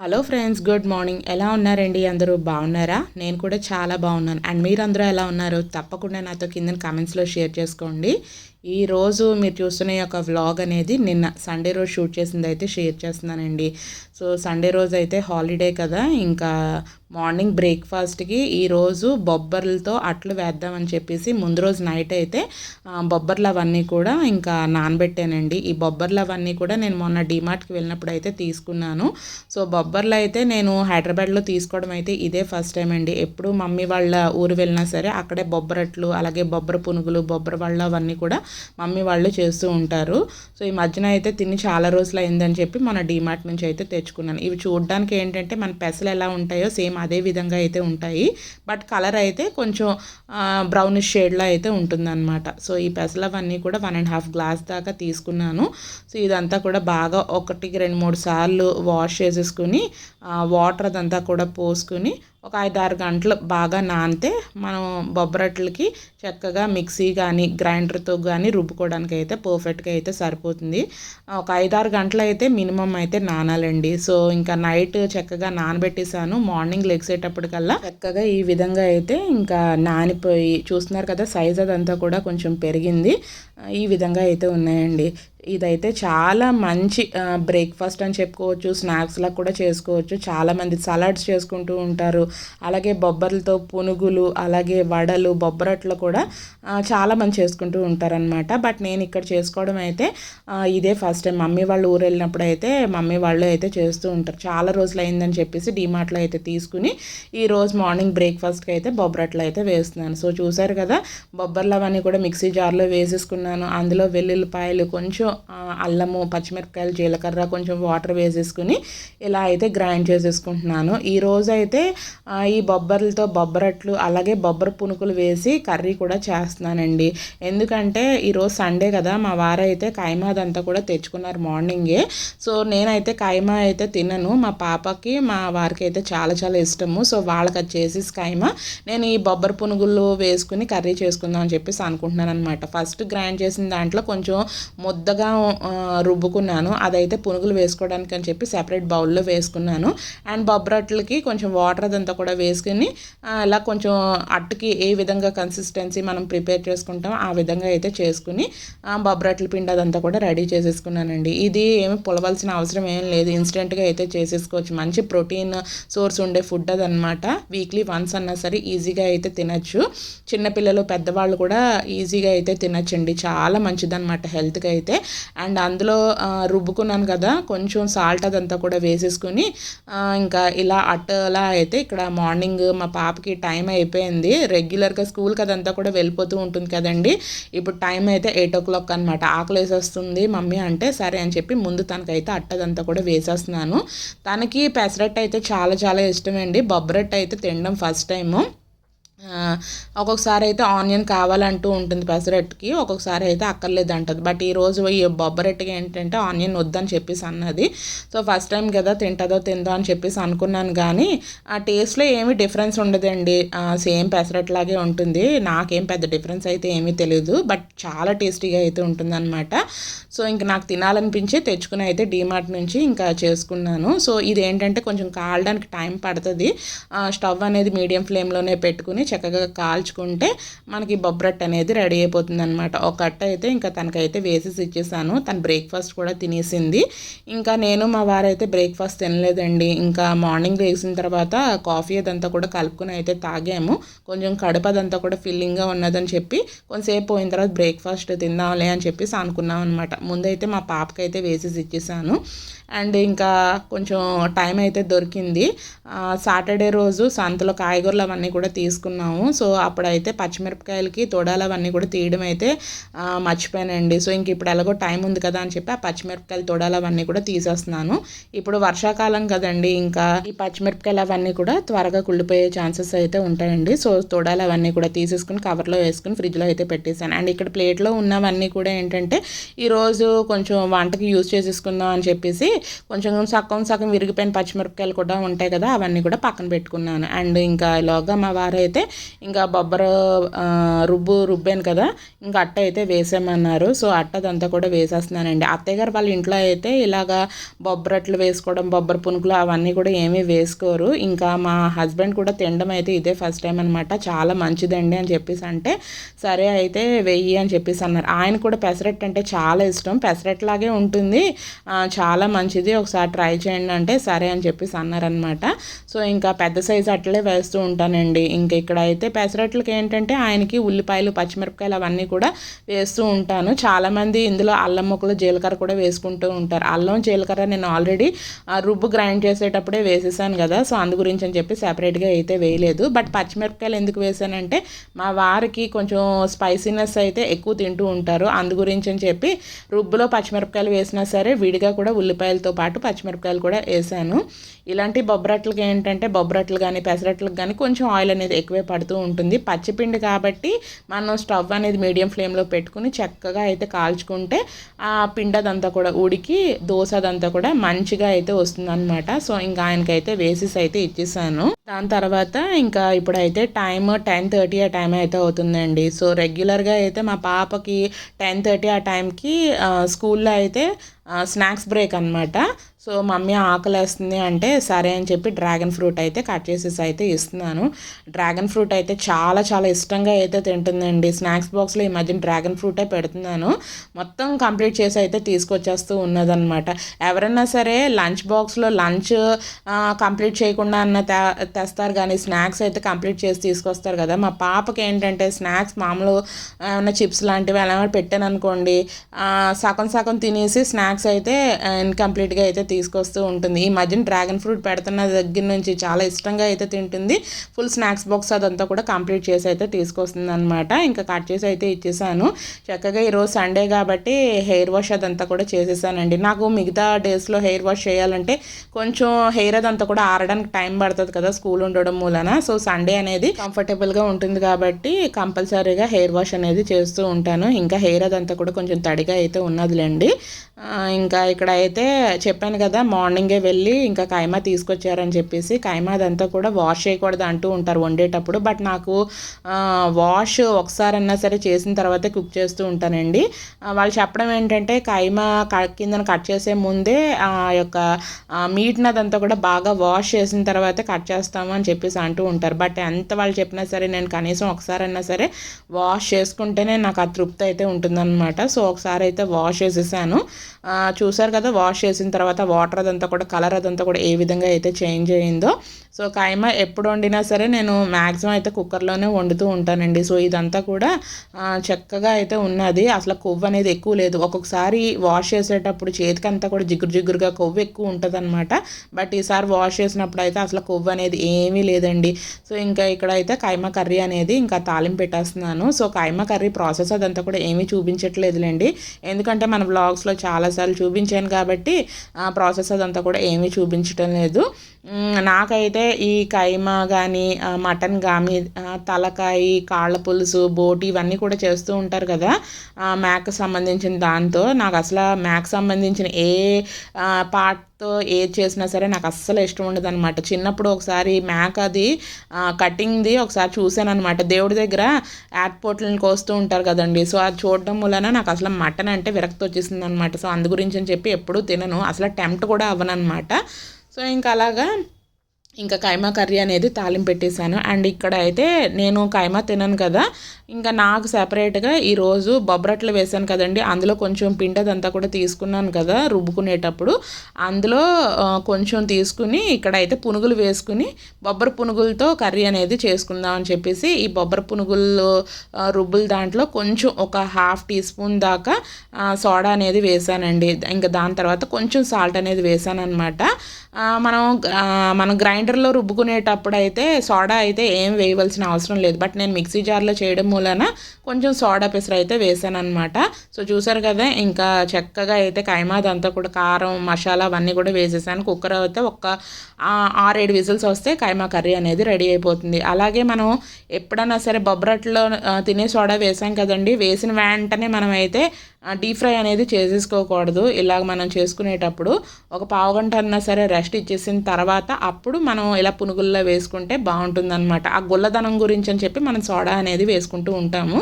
Hello friends good morning. ఎలా ఉన్నారండి? అందరూ బాగున్నారా? నేను కూడా చాలా బాగున్నాను. అండ్ మీరందరూ ఎలా ఉన్నారు? తప్పకుండా నాతో కింద కామెంట్స్లో షేర్ చేసుకోండి. ఈ రోజు మీరు చూస్తున్న యొక్క వ్లాగ్ అనేది నిన్న సండే రోజు షూట్ చేసింది అయితే షేర్ చేస్తున్నానండి. సో సండే రోజు అయితే హాలిడే కదా. ఇంకా మార్నింగ్ బ్రేక్ఫాస్ట్కి ఈరోజు బొబ్బర్లతో అట్లు వేద్దామని చెప్పేసి ముందు రోజు నైట్ అయితే బొబ్బర్లు అవన్నీ కూడా ఇంకా నానబెట్టానండి. ఈ బొబ్బర్లు అవన్నీ కూడా నేను మొన్న డిమార్ట్కి వెళ్ళినప్పుడు అయితే తీసుకున్నాను. సో బొబ్బర్లు అయితే నేను హైదరాబాద్లో తీసుకోవడం అయితే ఇదే ఫస్ట్ టైం అండి. ఎప్పుడు మమ్మీ వాళ్ళ ఊరు వెళ్ళినా సరే అక్కడే బొబ్బరట్లు అలాగే బొబ్బర పునుగులు బొబ్బర వాళ్ళు అవన్నీ కూడా మమ్మీ వాళ్ళు చేస్తూ ఉంటారు. సో ఈ మధ్యన అయితే తిని చాలా రోజులు అయిందని చెప్పి మన డీమార్ట్ నుంచి అయితే తెచ్చుకున్నాను. ఇవి చూడడానికి ఏంటంటే మన పెసలు ఎలా ఉంటాయో సేమ్ అదే విధంగా అయితే ఉంటాయి. బట్ కలర్ అయితే కొంచెం బ్రౌనిష్ షేడ్లో అయితే ఉంటుందన్నమాట. సో ఈ పెసలు అవన్నీ కూడా వన్ అండ్ హాఫ్ గ్లాస్ దాకా తీసుకున్నాను. సో ఇదంతా కూడా బాగా ఒకటికి రెండు మూడు సార్లు వాష్ చేసేసుకుని వాటర్ అదంతా కూడా పోసుకుని ఒక ఐదు ఆరు గంటలు బాగా నానితే మనం బొబ్బరట్లకి చక్కగా మిక్సీ కానీ గ్రైండర్తో కానీ రుబ్బుకోవడానికి అయితే పర్ఫెక్ట్గా అయితే సరిపోతుంది. ఒక ఐదు ఆరు గంటలు అయితే మినిమం అయితే నానాలండి. సో ఇంకా నైట్ చక్కగా నానబెట్టేశాను. మార్నింగ్ లెగ్సేటప్పటికల్లా చక్కగా ఈ విధంగా అయితే ఇంకా నానిపోయి చూస్తున్నారు కదా సైజ్ అదంతా కూడా కొంచెం పెరిగింది. ఈ విధంగా అయితే ఉన్నాయండి. ఇదైతే చాలా మంచి బ్రేక్ఫాస్ట్ అని చెప్పుకోవచ్చు స్నాక్స్లా కూడా చేసుకోవచ్చు. చాలామంది సలాడ్స్ చేసుకుంటూ ఉంటారు. అలాగే బొబ్బర్లతో పునుగులు అలాగే వడలు బొబ్బరట్లు కూడా చాలామంది చాలా మంది చేసుకుంటూ ఉంటారనమాట బట్ నేను ఇక్కడ చేసుకోవడం అయితే ఇదే ఫస్ట్ టైం మమ్మీ వాళ్ళు ఊరు వెళ్ళినప్పుడు అయితే మమ్మీ వాళ్ళు అయితే చేస్తూ ఉంటారు. చాలా రోజులు అయిందని చెప్పేసి డిమార్ట్లో అయితే తీసుకుని ఈ రోజు మార్నింగ్ బ్రేక్ఫాస్ట్కి అయితే బొబ్బరట్లు అయితే వేస్తున్నాను. సో చూసారు కదా బొబ్బర్లు అవన్నీ కూడా మిక్సీ జార్లో వేసేసుకున్నాను. అందులో వెల్లుల్లిపాయలు కొంచెం కొంచెం అల్లము పచ్చిమిరపకాయలు జీలకర్ర కొంచెం వాటర్ వేసేసుకుని ఇలా అయితే గ్రైండ్ చేసేసుకుంటున్నాను. ఈ రోజు అయితే ఈ బొబ్బర్లతో బొబ్బరట్లు అలాగే బొబ్బర పునుకులు వేసి కర్రీ కూడా చేస్తున్నానండి. ఎందుకంటే ఈరోజు సండే కదా మా వారు అయితే కైమా అదంతా కూడా తెచ్చుకున్నారు మార్నింగే. సో నేనైతే కైమా అయితే తినను. మా పాపకి మా వారికి అయితే చాలా చాలా ఇష్టము. సో వాళ్ళకి అది చేసేసి కైమా. నేను ఈ బొబ్బర పునుగులు వేసుకుని కర్రీ చేసుకుందాం అని చెప్పేసి అనుకుంటున్నాను అనమాట ఫస్ట్ గ్రైండ్ చేసిన దాంట్లో కొంచెం ముద్ద ఆ, రుబ్బుకున్నాను. అదైతే పునుగులు వేసుకోవడానికి అని చెప్పి సెపరేట్ బౌల్లో వేసుకున్నాను. అండ్ బొబ్బరట్లకి కొంచెం వాటర్ అదంతా కూడా వేసుకుని ఇలా కొంచెం అట్టుకి ఏ విధంగా కన్సిస్టెన్సీ మనం ప్రిపేర్ చేసుకుంటాం ఆ విధంగా అయితే చేసుకుని బొబ్బరట్ల పిండి అదంతా కూడా రెడీ చేసేసుకున్నానండి. ఇది ఏమి పులవలసిన అవసరం ఏం లేదు. ఇన్స్టెంట్గా అయితే చేసేసుకోవచ్చు. మంచి ప్రోటీన్ సోర్స్ ఉండే ఫుడ్ అదనమాట వీక్లీ వన్స్ అన్నా సరే ఈజీగా అయితే తినచ్చు. చిన్నపిల్లలు పెద్దవాళ్ళు కూడా ఈజీగా అయితే తినచ్చండి. చాలా మంచిదన్నమాట హెల్త్కి అయితే. అండ్ అందులో రుబ్బుకున్నాను కదా కొంచెం సాల్ట్ అదంతా కూడా వేసేసుకుని ఇంకా ఇలా అట్టలా అయితే ఇక్కడ మార్నింగ్ మా పాపకి టైం అయిపోయింది. రెగ్యులర్గా స్కూల్కి అదంతా కూడా వెళ్ళిపోతూ ఉంటుంది కదండి. ఇప్పుడు టైం అయితే ఎయిట్ ఓ క్లాక్ అనమాట ఆకలి వేసేస్తుంది మమ్మీ అంటే సరే అని చెప్పి ముందు తనకైతే అట్టదంతా కూడా వేసేస్తున్నాను. తనకి పెసరట్టు అయితే చాలా చాలా ఇష్టమండి. బొబ్బరట్టు అయితే తినడం ఫస్ట్ టైము. ఒక్కొక్కసారి అయితే ఆనియన్ కావాలంటూ ఉంటుంది పెసరట్టుకి ఒక్కొక్కసారి అయితే అక్కర్లేదు అంటుంది బట్ ఈరోజు ఈ బొబ్బరెట్టుకి ఏంటంటే ఆనియన్ వద్దని చెప్పేసి అన్నది. సో ఫస్ట్ టైం కదా తింటుందో తిందో అని చెప్పేసి అనుకున్నాను కానీ ఆ టేస్ట్లో ఏమీ డిఫరెన్స్ ఉండదండి. సేమ్ పెసరట్లాగే ఉంటుంది. నాకేం పెద్ద డిఫరెన్స్ అయితే ఏమీ తెలియదు బట్ చాలా టేస్టీగా అయితే ఉంటుందన్నమాట. సో ఇంక నాకు తినాలనిపించి తెచ్చుకుని అయితే డీమార్ట్ నుంచి ఇంకా చేసుకున్నాను. సో ఇది ఏంటంటే కొంచెం కాలడానికి టైం పడుతుంది. ఆ, స్టవ్ అనేది మీడియం ఫ్లేమ్లోనే పెట్టుకుని చక్కగా కాల్చుకుంటే మనకి బొబ్బరట్టు అనేది రెడీ అయిపోతుంది అనమాట ఒక కట్ట అయితే ఇంకా తనకైతే వేసేసి ఇచ్చేసాను. తను బ్రేక్ఫాస్ట్ కూడా తినేసింది. ఇంకా నేను మా వారైతే బ్రేక్ఫాస్ట్ తినలేదండి. ఇంకా మార్నింగ్ వేసిన తర్వాత కాఫీ అదంతా కూడా కలుపుకుని అయితే తాగాము. కొంచెం కడుపు అదంతా కూడా ఫిల్లింగ్గా ఉన్నదని చెప్పి కొంతసేపు పోయిన తర్వాత బ్రేక్ఫాస్ట్ తిందాంలే అని చెప్పేసి అనుకున్నాం అనమాట ముందైతే మా పాపకైతే వేసేసి ఇచ్చేసాను. అండ్ ఇంకా కొంచెం టైం అయితే దొరికింది. సాటర్డే రోజు సంతలో కాయగూరలు అవన్నీ కూడా తీసుకున్నాము. సో అప్పుడైతే పచ్చిమిరపకాయలకి తొడాలు అవన్నీ కూడా తీయడం అయితే మర్చిపోయానండి. సో ఇంక ఇప్పుడు ఎలాగో టైం ఉంది కదా అని చెప్పి ఆ పచ్చిమిరపకాయలు తొడాలు అవన్నీ కూడా తీసేస్తున్నాను. ఇప్పుడు వర్షాకాలం కదండి ఇంకా ఈ పచ్చిమిరపకాయలు అవన్నీ కూడా త్వరగా కుళ్ళిపోయే ఛాన్సెస్ అయితే ఉంటాయండి. సో తొడాలు అవన్నీ కూడా తీసేసుకుని కవర్లో వేసుకుని ఫ్రిడ్జ్లో అయితే పెట్టేశాను. అండ్ ఇక్కడ ప్లేట్లో ఉన్నవన్నీ కూడా ఏంటంటే ఈరోజు కొంచెం వంటకి యూజ్ చేసేసుకుందాం అని చెప్పేసి కొంచెం సగం సగం విరిగిపోయిన పచ్చిమిరపకాయలు కూడా ఉంటాయి కదా అవన్నీ కూడా పక్కన పెట్టుకున్నాను. అండ్ ఇంకా ఇలాగా మా వారైతే ఇంకా బొబ్బరు రుబ్బు రుబ్బాను కదా ఇంకా అట్ట అయితే వేసామన్నారు సో అట్టదంతా కూడా వేసేస్తున్నానండి. అత్తయ్య గారు వాళ్ళ ఇంట్లో అయితే ఇలాగా బొబ్బరట్లు వేసుకోవడం బొబ్బరి పునుకులు అవన్నీ కూడా ఏమీ వేసుకోరు. ఇంకా మా హస్బెండ్ కూడా తినడం అయితే ఇదే ఫస్ట్ టైం అనమాట చాలా మంచిదండి అని చెప్పేసి అంటే సరే అయితే వెయ్యి అని చెప్పేసి అన్నారు. ఆయన కూడా పెసరట్టు అంటే చాలా ఇష్టం. పెసరట్లాగే ఉంటుంది. చాలా మంచి మంచిది ఒకసారి ట్రై చేయండి అంటే సరే అని చెప్పేసి అన్నారనమాట సో ఇంకా పెద్ద సైజు అట్లే వేస్తూ ఉంటానండి. ఇంకా ఇక్కడ అయితే పెసరట్లకి ఏంటంటే ఆయనకి ఉల్లిపాయలు పచ్చిమిరపకాయలు అవన్నీ కూడా వేస్తూ ఉంటాను. చాలామంది ఇందులో అల్లం ముక్కలు జీలకర్ర కూడా వేసుకుంటూ ఉంటారు. అల్లం జీలకర్ర నేను ఆల్రెడీ రుబ్బు గ్రైండ్ చేసేటప్పుడే వేసేసాను కదా సో అందు గురించి అని చెప్పి సెపరేట్గా అయితే వేయలేదు. బట్ పచ్చిమిరపకాయలు ఎందుకు వేసానంటే మా వారికి కొంచెం స్పైసీనెస్ అయితే ఎక్కువ తింటూ ఉంటారు. అందు గురించి అని చెప్పి రుబ్బులో పచ్చిమిరపకాయలు వేసినా సరే విడిగా కూడా ఉల్లిపాయలు ఉల్లిపాయలతో పాటు పచ్చిమిరపకాయలు కూడా వేసాను. ఇలాంటి బొబ్బరట్లకి ఏంటంటే బొబ్బరట్లు కానీ పెసరట్లకు కానీ కొంచెం ఆయిల్ అనేది ఎక్కువే పడుతూ ఉంటుంది. పచ్చిపిండి కాబట్టి మనం స్టవ్ అనేది మీడియం ఫ్లేమ్లో పెట్టుకుని చక్కగా అయితే కాల్చుకుంటే ఆ పిండి అదంతా కూడా ఉడికి దోశ అదంతా కూడా మంచిగా అయితే వస్తుందన్నమాట. సో ఇంకా ఆయనకైతే వేసేసి అయితే ఇచ్చేసాను. దాని తర్వాత ఇంకా ఇప్పుడైతే టైం టెన్ థర్టీ ఆ టైం అయితే అవుతుందండి. సో రెగ్యులర్గా అయితే మా పాపకి టెన్ థర్టీ ఆ టైంకి స్కూల్లో అయితే స్నాక్స్ బ్రేక్ అనమాట సో మమ్మీ ఆకలేస్తుంది అంటే సరే అని చెప్పి డ్రాగన్ ఫ్రూట్ అయితే కట్ చేసేసి అయితే ఇస్తున్నాను. డ్రాగన్ ఫ్రూట్ అయితే చాలా చాలా ఇష్టంగా అయితే తింటుందండి. స్నాక్స్ బాక్స్లో ఈ మధ్యన డ్రాగన్ ఫ్రూటే పెడుతున్నాను. మొత్తం కంప్లీట్ చేసి అయితే తీసుకొచ్చేస్తూ ఉన్నదనమాట ఎవరైనా సరే లంచ్ బాక్స్లో లంచ్ కంప్లీట్ చేయకుండా అన్న తె తెస్తారు కానీ స్నాక్స్ అయితే కంప్లీట్ చేసి తీసుకొస్తారు కదా. మా పాపకి ఏంటంటే స్నాక్స్ మామూలు ఏమైనా చిప్స్ లాంటివి అలా పెట్టాను అనుకోండి సగం సగం తినేసి స్నాక్స్ అయితే ఇన్కంప్లీట్గా అయితే తీసుకొస్తూ ఉంటుంది. ఈ మధ్యన డ్రాగన్ ఫ్రూట్ పెడుతున్న దగ్గర నుంచి చాలా ఇష్టంగా అయితే తింటుంది. ఫుల్ స్నాక్స్ బాక్స్ అదంతా కూడా కంప్లీట్ చేసి అయితే తీసుకొస్తుంది అనమాట ఇంకా కట్ చేసి అయితే ఇచ్చేసాను. చక్కగా ఈరోజు సండే కాబట్టి హెయిర్ వాష్ అదంతా కూడా చేసేసానండి. నాకు మిగతా డేస్లో హెయిర్ వాష్ చేయాలంటే కొంచెం హెయిర్ అదంతా కూడా ఆరడానికి టైం పడుతుంది కదా స్కూల్ ఉండడం మూలన. సో సండే అనేది కంఫర్టబుల్గా ఉంటుంది కాబట్టి కంపల్సరీగా హెయిర్ వాష్ అనేది చేస్తూ ఉంటాను. ఇంకా హెయిర్ అదంతా కూడా కొంచెం తడిగా అయితే ఉన్నదిలేండి. ఇంకా ఇక్కడ అయితే చెప్పాను కదా కదా మార్నింగే వెళ్ళి ఇంకా కైమా తీసుకొచ్చారని చెప్పేసి కైమా అదంతా కూడా వాష్ చేయకూడదు అంటూ ఉంటారు వండేటప్పుడు. బట్ నాకు వాష్ ఒకసారన్నా సరే చేసిన తర్వాతే కుక్ చేస్తూ ఉంటానండి. వాళ్ళు చెప్పడం ఏంటంటే కైమా కిందన కట్ చేసే ముందే ఆ యొక్క మీట్ని అదంతా కూడా బాగా వాష్ చేసిన తర్వాతే కట్ చేస్తాము అని చెప్పేసి అంటూ ఉంటారు. బట్ ఎంత వాళ్ళు చెప్పినా సరే నేను కనీసం ఒకసారన్నా సరే వాష్ చేసుకుంటేనే నాకు ఆ తృప్తి అయితే ఉంటుందన్నమాట. సో ఒకసారి అయితే వాష్ చేసేసాను. చూసారు కదా వాష్ చేసిన తర్వాత వాటర్ అదంతా కూడా కలర్ అదంతా కూడా ఏ విధంగా అయితే చేంజ్ అయ్యిందో సో కైమా ఎప్పుడు వండినా సరే నేను మ్యాక్సిమం అయితే కుక్కర్లోనే వండుతూ ఉంటానండి. సో ఇదంతా కూడా చక్కగా అయితే ఉన్నది. అసలు కొవ్వు అనేది ఎక్కువ లేదు. ఒక్కొక్కసారి వాష్ చేసేటప్పుడు చేతికి అంతా కూడా జిగురు జిగురుగా కొవ్వు ఎక్కువ ఉంటుంది బట్ ఈసారి వాష్ చేసినప్పుడు అయితే అసలు కొవ్వు అనేది ఏమీ లేదండి. సో ఇంకా ఇక్కడ అయితే కైమా కర్రీ అనేది ఇంకా తాలింపు పెట్టేస్తున్నాను. సో కైమా కర్రీ ప్రాసెస్ అదంతా కూడా ఏమీ చూపించట్లేదులేండి. ఎందుకంటే మన బ్లాగ్స్లో చాలాసార్లు చూపించాను కాబట్టి ప్రాసెస్ అదంతా కూడా ఏమీ చూపించటం లేదు. నాకైతే ఈ కైమా కానీ మటన్ కానీ తలకాయ కాళ్ళ పులుసు బోటి ఇవన్నీ కూడా చేస్తూ ఉంటారు కదా. మ్యాక్ సంబంధించిన దాంతో నాకు అసలు మ్యాక్ సంబంధించిన ఏ పార్ట్ తో ఏది చేసినా సరే నాకు అస్సలు ఇష్టం ఉండదు అనమాట చిన్నప్పుడు ఒకసారి మేక అది కటింగ్ది ఒకసారి చూశాను అనమాట దేవుడి దగ్గర ఎయిర్పోర్ట్లను కోస్తూ ఉంటారు కదండి. సో అది చూడడం వలన నాకు అసలు మటన్ అంటే విరక్తి వచ్చేసింది అనమాట సో అందు గురించి అని చెప్పి ఎప్పుడూ తినను. అసలు టెంప్ట్ కూడా అవ్వనమాట సో ఇంకా అలాగా ఇంకా కైమా కర్రీ అనేది తాలింపు పెట్టేశాను. అండ్ ఇక్కడ అయితే నేను కైమా తినను కదా. ఇంకా నాకు సెపరేట్గా ఈరోజు బొబ్బరట్లు వేశాను కదండి. అందులో కొంచెం పిండి అదంతా కూడా తీసుకున్నాను కదా రుబ్బుకునేటప్పుడు. అందులో కొంచెం తీసుకుని ఇక్కడ అయితే పునుగులు వేసుకుని బొబ్బర పునుగులతో కర్రీ అనేది చేసుకుందాం అని చెప్పేసి ఈ బొబ్బర పునుగులు రుబ్బుల దాంట్లో కొంచెం ఒక హాఫ్ టీ స్పూన్ దాకా సోడా అనేది వేసానండి ఇంకా దాని తర్వాత కొంచెం సాల్ట్ అనేది వేసాను అనమాట మనం మన మనం గ్రైండర్లో రుబ్బుకునేటప్పుడు అయితే సోడా అయితే ఏం వేయవలసిన అవసరం లేదు. బట్ నేను మిక్సీ జార్లో చేయడం మూలన కొంచెం సోడా పెసర అయితే వేసాను అనమాట సో చూసారు కదా ఇంకా చక్కగా అయితే కైమాదంతా కూడా కారం మసాలా అవన్నీ కూడా వేసేసాను. కుక్కర్ అయితే ఒక్క ఆరేడు విజిల్స్ వస్తే కైమా కర్రీ అనేది రెడీ అయిపోతుంది. అలాగే మనం ఎప్పుడైనా సరే బొబ్బరట్లో తినే సోడా వేసాం కదండి వేసిన వెంటనే మనం అయితే డీప్ ఫ్రై అనేది చేసేసుకోకూడదు. ఇలాగ మనం చేసుకునేటప్పుడు ఒక పావు గంట అన్నా సరే రెస్ట్ ఇచ్చేసిన తర్వాత అప్పుడు మనం ఇలా పునుగుల్లో వేసుకుంటే బాగుంటుందన్నమాట. ఆ గుల్లదనం గురించి అని చెప్పి మనం సోడా అనేది వేసుకుంటూ ఉంటాము.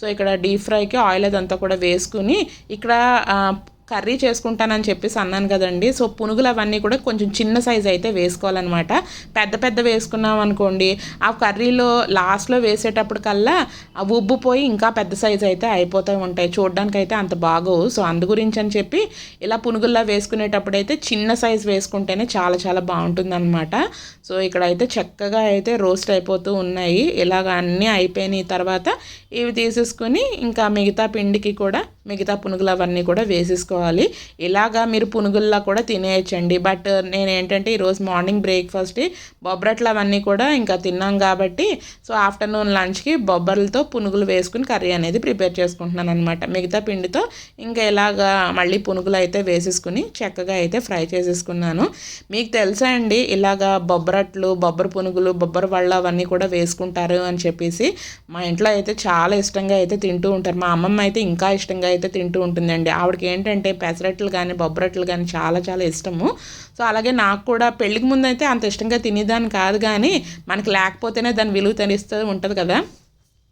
సో ఇక్కడ డీప్ ఫ్రైకి ఆయిల్ అదంతా కూడా వేసుకుని ఇక్కడ కర్రీ చేసుకుంటానని చెప్పేసి అన్నాను కదండి. సో పునుగులు అవన్నీ కూడా కొంచెం చిన్న సైజ్ అయితే వేసుకోవాలన్నమాట. పెద్ద పెద్ద వేసుకున్నాం అనుకోండి ఆ కర్రీలో లాస్ట్లో వేసేటప్పుడు కల్లా ఆ ఉబ్బుపోయి ఇంకా పెద్ద సైజ్ అయితే అయిపోతూ ఉంటాయి. చూడడానికి అయితే అంత బాగోవు. సో అందు గురించి అని చెప్పి ఇలా పునుగుల్లా వేసుకునేటప్పుడు అయితే చిన్న సైజ్ వేసుకుంటేనే చాలా చాలా బాగుంటుందన్నమాట. సో ఇక్కడ అయితే చక్కగా అయితే రోస్ట్ అయిపోతూ ఉన్నాయి. ఇలాగ అన్నీ అయిపోయిన తర్వాత ఇవి తీసేసుకొని ఇంకా మిగతా పిండికి కూడా మిగతా పునుగులు అవన్నీ కూడా వేసేసుకోవాలి. ఇలాగా మీరు పునుగుల్లా కూడా తినేయచ్చండి. బట్ నేను ఏంటంటే ఈరోజు మార్నింగ్ బ్రేక్ఫాస్ట్ బొబ్బరట్లు అవన్నీ కూడా ఇంకా తిన్నాం కాబట్టి సో ఆఫ్టర్నూన్ లంచ్కి బొబ్బర్లతో పునుగులు వేసుకుని కర్రీ అనేది ప్రిపేర్ చేసుకుంటున్నాను అనమాట మిగతా పిండితో ఇంకా ఇలాగా మళ్ళీ పునుగులు అయితే వేసేసుకుని చక్కగా అయితే ఫ్రై చేసేసుకున్నాను. మీకు తెలుసా అండి ఇలాగా బొబ్బరట్లు బొబ్బర పునుగులు బొబ్బర వళ్ళ అవన్నీ కూడా వేసుకుంటారు అని చెప్పేసి మా ఇంట్లో అయితే చాలా ఇష్టంగా అయితే తింటూ ఉంటారు. మా అమ్మమ్మ అయితే ఇంకా ఇష్టంగా అయితే తింటూ ఉంటుందండి. ఆవిడకి ఏంటంటే పెసరట్లు కానీ బొబ్బరట్లు కానీ చాలా చాలా ఇష్టము. సో అలాగే నాకు కూడా పెళ్ళికి ముందు అయితే అంత ఇష్టంగా తినేదాన్ని కాదు కానీ మనకి లేకపోతేనే దాని విలువ తెలుస్తూ ఉంటుంది కదా.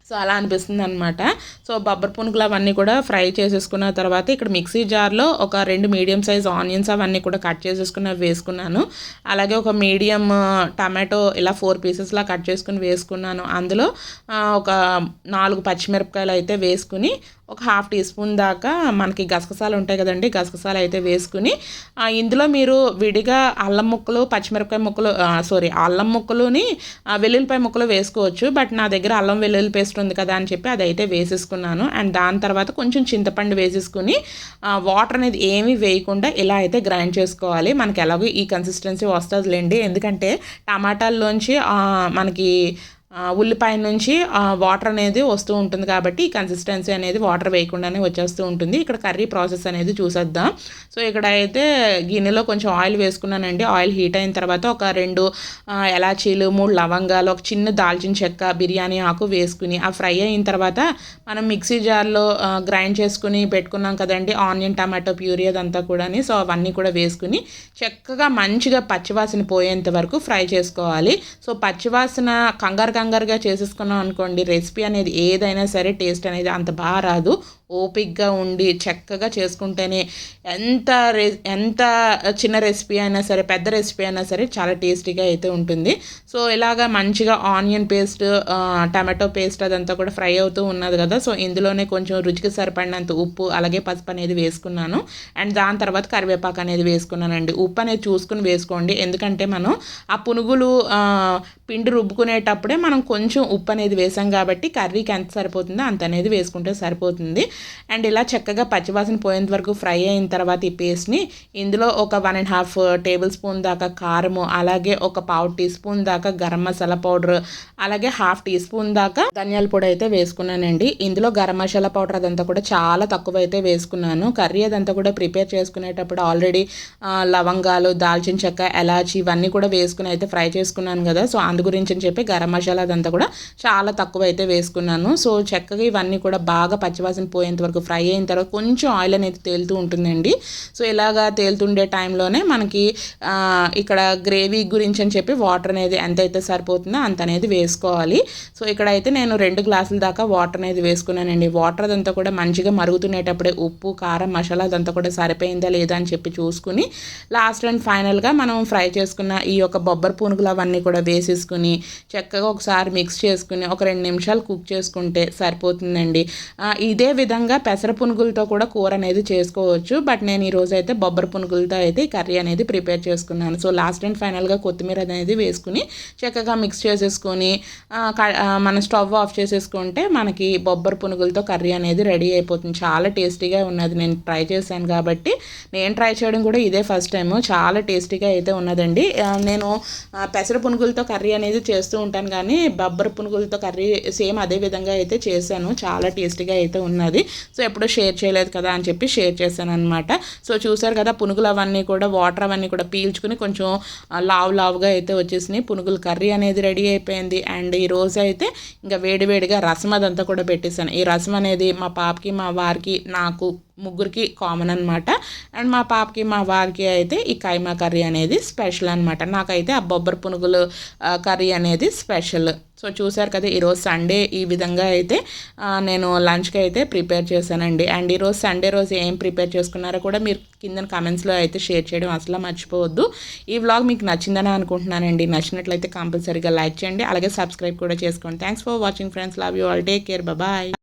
సో అలా అనిపిస్తుంది అనమాట సో బొబ్బర్ పునుగులు అవన్నీ కూడా ఫ్రై చేసేసుకున్న తర్వాత ఇక్కడ మిక్సీ జార్లో ఒక రెండు మీడియం సైజ్ ఆనియన్స్ అవన్నీ కూడా కట్ చేసేసుకుని వేసుకున్నాను. అలాగే ఒక మీడియం టమాటో ఇలా ఫోర్ పీసెస్లా కట్ చేసుకుని వేసుకున్నాను. అందులో ఒక నాలుగు పచ్చిమిరపకాయలు అయితే వేసుకుని ఒక హాఫ్ టీ స్పూన్ దాకా మనకి గసగసాలు ఉంటాయి కదండి గసగసాలు అయితే వేసుకుని ఇందులో మీరు విడిగా అల్లం ముక్కలు పచ్చిమిరపకాయ ముక్కలు సారీ అల్లం ముక్కలుని వెల్లుల్లిపాయ ముక్కలు వేసుకోవచ్చు. బట్ నా దగ్గర అల్లం వెల్లుల్లి పేస్ట్ ఉంది కదా అని చెప్పి అదైతే వేసేసుకున్నాను. అండ్ దాని తర్వాత కొంచెం చింతపండు వేసేసుకుని వాటర్ అనేది ఏమీ వేయకుండా ఇలా అయితే గ్రైండ్ చేసుకోవాలి. మనకి ఎలాగో ఈ కన్సిస్టెన్సీ వస్తుందిలేండి. ఎందుకంటే టమాటాల్లోంచి మనకి ఉల్లిపాయ నుంచి వాటర్ అనేది వస్తూ ఉంటుంది కాబట్టి ఈ కన్సిస్టెన్సీ అనేది వాటర్ వేయకుండానే వచ్చేస్తూ ఉంటుంది. ఇక్కడ కర్రీ ప్రాసెస్ అనేది చూసేద్దాం. సో ఇక్కడ అయితే గిన్నెలో కొంచెం ఆయిల్ వేసుకున్నానండి. ఆయిల్ హీట్ అయిన తర్వాత ఒక రెండు ఎలాచీలు మూడు లవంగాలు ఒక చిన్న దాల్చిన చెక్క బిర్యానీ ఆకు వేసుకుని ఆ ఫ్రై అయిన తర్వాత మనం మిక్సీ జార్లో గ్రైండ్ చేసుకుని పెట్టుకున్నాం కదండి. ఆనియన్ టమాటో ప్యూరీ అదంతా కూడా సో అవన్నీ కూడా వేసుకుని చక్కగా మంచిగా పచ్చివాసన పోయేంత వరకు ఫ్రై చేసుకోవాలి. సో పచ్చివాసన కంగారు కంగారుగా చేసేసుకున్నాం అనుకోండి రెసిపీ అనేది ఏదైనా సరే టేస్ట్ అనేది అంత బాగా రాదు. ఓపిక్గా ఉండి చక్కగా చేసుకుంటేనే ఎంత రె ఎంత చిన్న రెసిపీ అయినా సరే పెద్ద రెసిపీ అయినా సరే చాలా టేస్టీగా అయితే ఉంటుంది. సో ఇలాగా మంచిగా ఆనియన్ పేస్ట్ టమాటో పేస్ట్ అదంతా కూడా ఫ్రై అవుతూ ఉన్నది కదా సో ఇందులోనే కొంచెం రుచికి సరిపడినంత ఉప్పు అలాగే పసుపు అనేది వేసుకున్నాను. అండ్ దాని తర్వాత కరివేపాకు అనేది వేసుకున్నానండి. ఉప్పు అనేది చూసుకుని వేసుకోండి. ఎందుకంటే మనం ఆ పునుగులు పిండి రుబ్బుకునేటప్పుడే మనం కొంచెం ఉప్పు అనేది వేసాం కాబట్టి కర్రీకి ఎంత సరిపోతుందో అంత అనేది వేసుకుంటే సరిపోతుంది. అండ్ ఇలా చక్కగా పచ్చివాసన పోయేంత వరకు ఫ్రై అయిన తర్వాత ఈ పేస్ట్ని ఇందులో ఒక one and half tablespoon దాకా కారము అలాగే ఒక పావు టీ స్పూన్ దాకా గరం మసాలా పౌడర్ అలాగే హాఫ్ టీ స్పూన్ దాకా ధనియాల పొడి అయితే వేసుకున్నానండి. ఇందులో గరం మసాలా పౌడర్ అదంతా కూడా చాలా తక్కువ అయితే వేసుకున్నాను. కర్రీ అదంతా కూడా ప్రిపేర్ చేసుకునేటప్పుడు ఆల్రెడీ లవంగాలు దాల్చిన చెక్క ఎలాచి ఇవన్నీ కూడా వేసుకుని అయితే ఫ్రై చేసుకున్నాను కదా. సో అందు గురించి అని చెప్పి గరం మసాలా అదంతా కూడా చాలా తక్కువ అయితే వేసుకున్నాను. సో చక్కగా ఇవన్నీ కూడా బాగా పచ్చివాసన పోయేంత వరకు ఫ్రై అయిన తర్వాత కొంచెం ఆయిల్ అనేది తేలుతూ ఉంటుందండి. సో ఇలాగా తేలుతుండే టైంలోనే మనకి ఇక్కడ గ్రేవీ గురించి అని చెప్పి వాటర్ అనేది ఎంత అయితే సరిపోతుందో అంత అనేది వేసుకోవాలి. సో ఇక్కడ అయితే నేను రెండు గ్లాసుల దాకా వాటర్ అనేది వేసుకున్నానండి. వాటర్ అదంతా కూడా మంచిగా మరుగుతునేటప్పుడే ఉప్పు కారం మసాలా అదంతా కూడా సరిపోయిందా లేదా అని చెప్పి చూసుకుని లాస్ట్ అండ్ ఫైనల్గా మనం ఫ్రై చేసుకున్న ఈ యొక్క బొబ్బరి పునుగులు అవన్నీ కూడా వేసేసుకుని చక్కగా ఒకసారి మిక్స్ చేసుకుని ఒక రెండు నిమిషాలు కుక్ చేసుకుంటే సరిపోతుందండి. ఇదే విధంగా పెసర పునుగులతో కూడా కూర అనేది చేసుకోవచ్చు. బట్ నేను ఈరోజు అయితే బొబ్బర పునుగులతో అయితే ఈ కర్రీ అనేది ప్రిపేర్ చేసుకున్నాను. సో లాస్ట్ అండ్ ఫైనల్గా కొత్తిమీర అనేది వేసుకుని చక్కగా మిక్స్ చేసేసుకొని మన స్టవ్ ఆఫ్ చేసేసుకుంటే మనకి బొబ్బరి పునుగులతో కర్రీ అనేది రెడీ అయిపోతుంది. చాలా టేస్టీగా ఉన్నది. నేను ట్రై చేశాను కాబట్టి నేను ట్రై చేయడం కూడా ఇదే ఫస్ట్ టైం చాలా టేస్టీగా అయితే ఉన్నదండి. నేను పెసర పునుగులతో కర్రీ అనేది చేస్తూ ఉంటాను. కానీ బొబ్బరి పునుగులతో కర్రీ సేమ్ అదే విధంగా అయితే చేశాను. చాలా టేస్టీగా అయితే ఉన్నది. సో ఎప్పుడూ షేర్ చేయలేదు కదా అని చెప్పి షేర్ చేశాను అనమాట సో చూసారు కదా పునుగులు అవన్నీ కూడా వాటర్ అవన్నీ కూడా పీల్చుకుని కొంచెం లావు లావుగా అయితే వచ్చేసినాయి. పునుగులు కర్రీ అనేది రెడీ అయిపోయింది. అండ్ ఈ రోజు అయితే ఇంకా వేడివేడిగా రసం అదంతా కూడా పెట్టేశాను. ఈ రసం అనేది మా పాపకి మా వారికి నాకు ముగ్గురికి కామన్ అనమాట అండ్ మా పాపకి మా వారికి అయితే ఈ కైమా కర్రీ అనేది స్పెషల్ అనమాట నాకైతే ఆ బొబ్బరి పునుగులు కర్రీ అనేది స్పెషల్ సో చూసారు కదా ఈరోజు సండే ఈ విధంగా అయితే నేను లంచ్కి అయితే ప్రిపేర్ చేశానండి. అండ్ ఈరోజు సండే రోజు ఏం ప్రిపేర్ చేసుకున్నారో కూడా మీరు కింద కమెంట్స్లో అయితే షేర్ చేయడం అసలు మర్చిపోవద్దు. ఈ వ్లాగ్ మీకు నచ్చిందని అనుకుంటున్నానండి. నచ్చినట్లయితే కంపల్సరీగా లైక్ చేయండి. అలాగే సబ్స్క్రైబ్ కూడా చేసుకోండి. Thanks for watching friends love you all take care bye